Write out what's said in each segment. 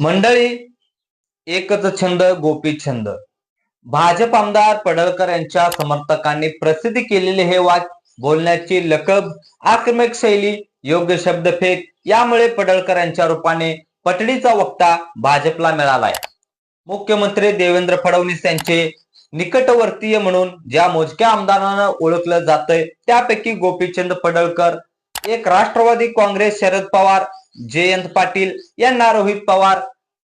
मंडळी एकच छंद गोपी छंद. भाजप आमदार पडळकर यांच्या समर्थकांनी प्रसिद्ध केलेले हे वाक्य बोलण्याची लकब आक्रमक शैली योग्य शब्दफेक यामुळे पडळकर यांच्या रूपाने पटडीचा वक्ता भाजपला मिळालाय. मुख्यमंत्री देवेंद्र फडणवीस यांचे निकटवर्तीय म्हणून ज्या मोजक्या आमदारांना ओळखलं जातंय त्यापैकी गोपीचंद पडळकर एक राष्ट्रवादी काँग्रेस शरद पवार जयंत पाटील यांना रोहित पवार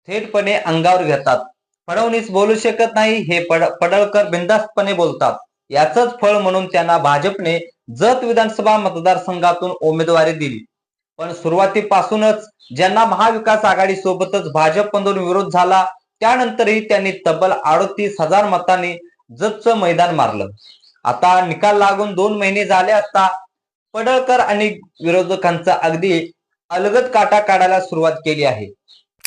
थेटपणे अंगावर घेतात. फडणवीस बोलू शकत नाही हे पड पडळकर बिनधास्तपणे बोलतात. याच फळ म्हणून त्यांना भाजपने जत विधानसभा मतदारसंघातून उमेदवारी दिली. पण सुरुवातीपासूनच ज्यांना महाविकास आघाडी सोबतच भाजपमधून विरोध झाला त्यानंतरही त्यांनी तब्बल अडतीस हजार मतांनी जतचं मैदान मारलं. आता निकाल लागून दोन महिने झाले असता पडळकर आणि विरोधकांचा अगदी अलगद काटा काढायला सुरुवात केली आहे.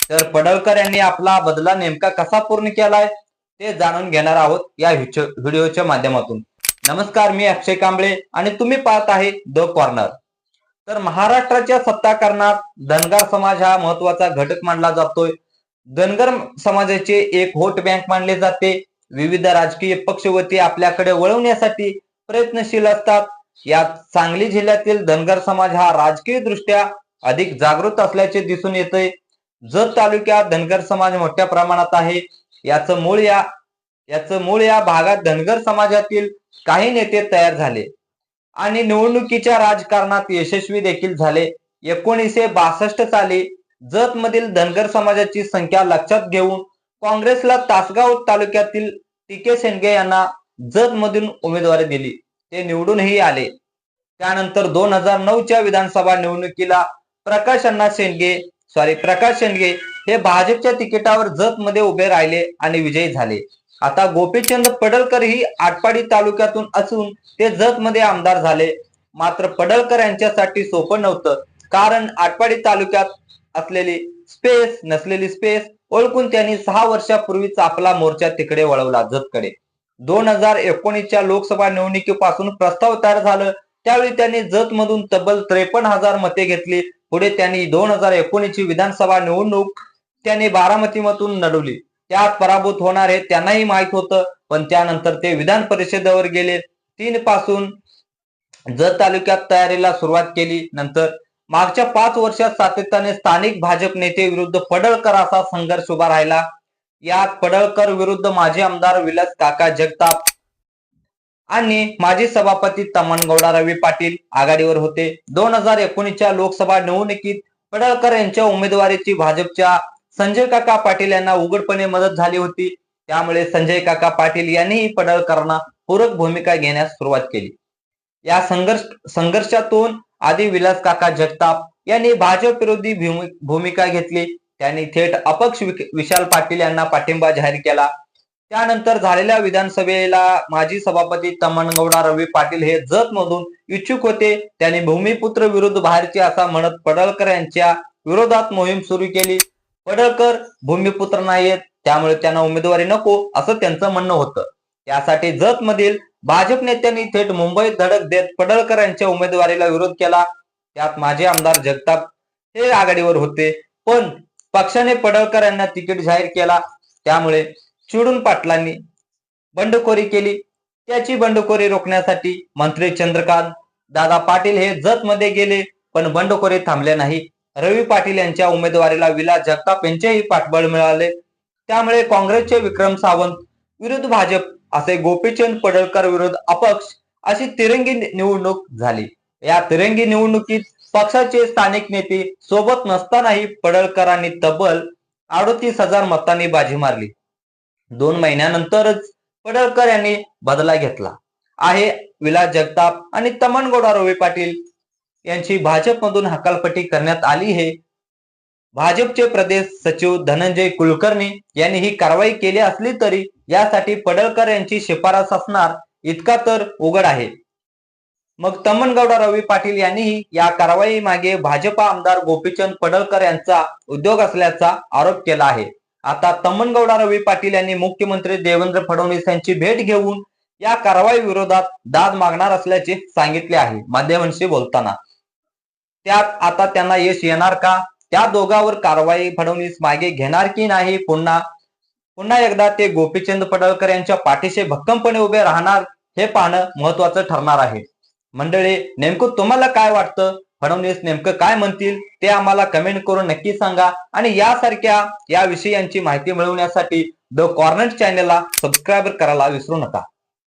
तर पडळकर यांनी आपला बदला नेमका कसा पूर्ण केलाय ते जाणून घेणार आहोत या व्हिडिओच्या माध्यमातून. नमस्कार मी अक्षय कांबळे आणि तुम्ही पाहत आहे द कॉर्नर. तर महाराष्ट्राच्या सत्ताकारणात धनगर समाज हा महत्त्वाचा घटक मानला जातोय. धनगर समाजाचे एक व्होट बँक मानले जाते. विविध राजकीय पक्ष आपल्याकडे वळवण्यासाठी प्रयत्नशील असतात. यात सांगली जिल्ह्यातील धनगर समाज हा राजकीय दृष्ट्या अधिक जागृत असल्याचे दिसून येते जत तालुक्यात धनगर समाज मोठ्या प्रमाणात आहे. याचं मूळ या याचं मूळ या भागात धनगर समाजातील काही नेते तयार झाले. आणि निवडणुकीच्या राजकारणात यशस्वी देखील झाले. एकोणीसशे बासष्ट साली जत मधील धनगर समाजाची संख्या लक्षात घेऊन काँग्रेसला तासगाव तालुक्यातील टीके शेंडगे यांना जत मधून उमेदवारी दिली. ते निवडूनही आले. त्यानंतर दोन हजार नऊच्या विधानसभा निवडणुकीला प्रकाश अण्णा शेंडगे सॉरी प्रकाश शेंडगे हे भाजपच्या तिकिटावर जत मध्ये उभे राहिले आणि विजयी झाले. आता गोपीचंद पडळकर ही आटपाडी तालुक्यातून असून ते जत मध्ये आमदार झाले. मात्र पडळकर यांच्यासाठी सोपं नव्हतं कारण आटपाडी तालुक्यात असलेली स्पेस नसलेली स्पेस ओळखून त्यांनी सहा वर्षापूर्वीच आपला मोर्चा तिकडे वळवला जतकडे. दोन हजार एकोणीसच्या लोकसभा निवडणुकीपासून प्रस्ताव तयार झालं त्यावेळी त्यांनी जत मधून तब्बल त्रेपन्न हजार मते घेतली. पुढे त्यांनी दोन हजार एकोणीसची विधानसभा निवडणूक त्यांनी बारामतीमधून लढवली. त्यात पराभूत होणार हे त्यांनाही माहीत होतं पण त्यानंतर ते विधान परिषदेवर गेले. तीन पासून जत तालुक्यात तयारीला सुरुवात केली. नंतर मागच्या पाच वर्षात सातत्याने स्थानिक भाजप नेते विरुद्ध पडळकर असा संघर्ष उभा राहिला. यात पडळकर विरुद्ध माजी आमदार विलास काका जगताप आणि माजी सभापती तमनगौडा रवी पाटील आघाडीवर होते. दोन हजार एकोणीसच्या लोकसभा निवडणुकीत पडळकर यांच्या उमेदवारीची भाजपच्या संजय काका पाटील यांना उघडपणे मदत झाली होती. त्यामुळे संजय काका पाटील यांनीही पडळकरांना पूरक भूमिका घेण्यास सुरुवात केली. या संघर्ष संघर्षातून आधी विलास काका जगताप यांनी भाजप विरोधी भूमिका घेतली. त्यांनी थेट अपक्ष विक- विशाल पाटील यांना पाठिंबा जाहीर केला. त्यानंतर झालेल्या विधानसभेला माजी सभापती तमनगौडा रवी पाटील हे जत मधून इच्छुक होते. त्यांनी भूमिपुत्र विरुद्ध बाहेरचे असा म्हणत पडळकर यांच्या विरोधात मोहीम सुरू केली. पडळकर भूमिपुत्र नाहीयेत त्यामुळे त्यांना उमेदवारी नको असं त्यांचं म्हणणं होतं. त्यासाठी जत मधील भाजप नेत्यांनी थेट मुंबईत धडक देत पडळकर यांच्या उमेदवारीला विरोध केला. त्यात माजी आमदार जगताप हे आघाडीवर होते. पण पक्षाने पडळकर यांना तिकीट जाहीर केला. त्यामुळे चिडून पाटलांनी बंडखोरी केली. त्याची बंडखोरी रोखण्यासाठी मंत्री चंद्रकांत दादा पाटील हे जत मध्ये गेले पण बंडखोरी थांबले नाही. रवी पाटील यांच्या उमेदवारीला विलास जगताप यांचेही पाठबळ मिळाले. त्यामुळे काँग्रेसचे विक्रम सावंत विरुद्ध भाजप असे गोपीचंद पडळकर विरुद्ध अपक्ष अशी तिरंगी निवडणूक झाली. या तिरंगी निवडणुकीत पक्षाचे स्थानिक नेते सोबत नसतानाही पडळकरांनी तब्बल अडतीस हजार मतांनी बाजी मारली. दोन महिन्यानंतरच पडळकर यांनी बदला घेतला. आहे विलास जगताप आणि तमनगौडा रवी पाटील. यांची भाजपमधून हकालपट्टी करण्यात आली आहे भाजपचे प्रदेश सचिव धनंजय कुलकर्णी यांनी ही कारवाई केली असली तरी यासाठी पडळकर यांची शिफारस असणार इतका तर उघड आहे. मग तमनगौडा रवी पाटील यांनीही या कारवाई मागे भाजपा आमदार गोपीचंद पडळकर यांचा उद्योग असल्याचा आरोप केला आहे. आता तमनगौडा रवी पाटील यांनी मुख्यमंत्री देवेंद्र फडणवीस यांची भेट घेऊन या कारवाई विरोधात दाद मागणार असल्याचे सांगितले आहे. माध्यमांशी बोलताना. त्यात आता त्यांना यश येणार का? त्या दोघांवर कारवाई फडणवीस मागे घेणार की नाही? पुन्हा पुन्हा एकदा ते गोपीचंद पडळकर यांच्या पाठीशी भक्कमपणे उभे राहणार हे पाहणं महत्वाचं ठरणार आहे. मंडळी नेमकं तुम्हाला काय वाटतं? फडणवीस नेमकं काय म्हणतील ते आम्हाला कमेंट करून नक्की सांगा. आणि यासारख्या या विषयांची माहिती मिळवण्यासाठी द कॉर्नर चॅनलला सबस्क्राईब करायला विसरू नका.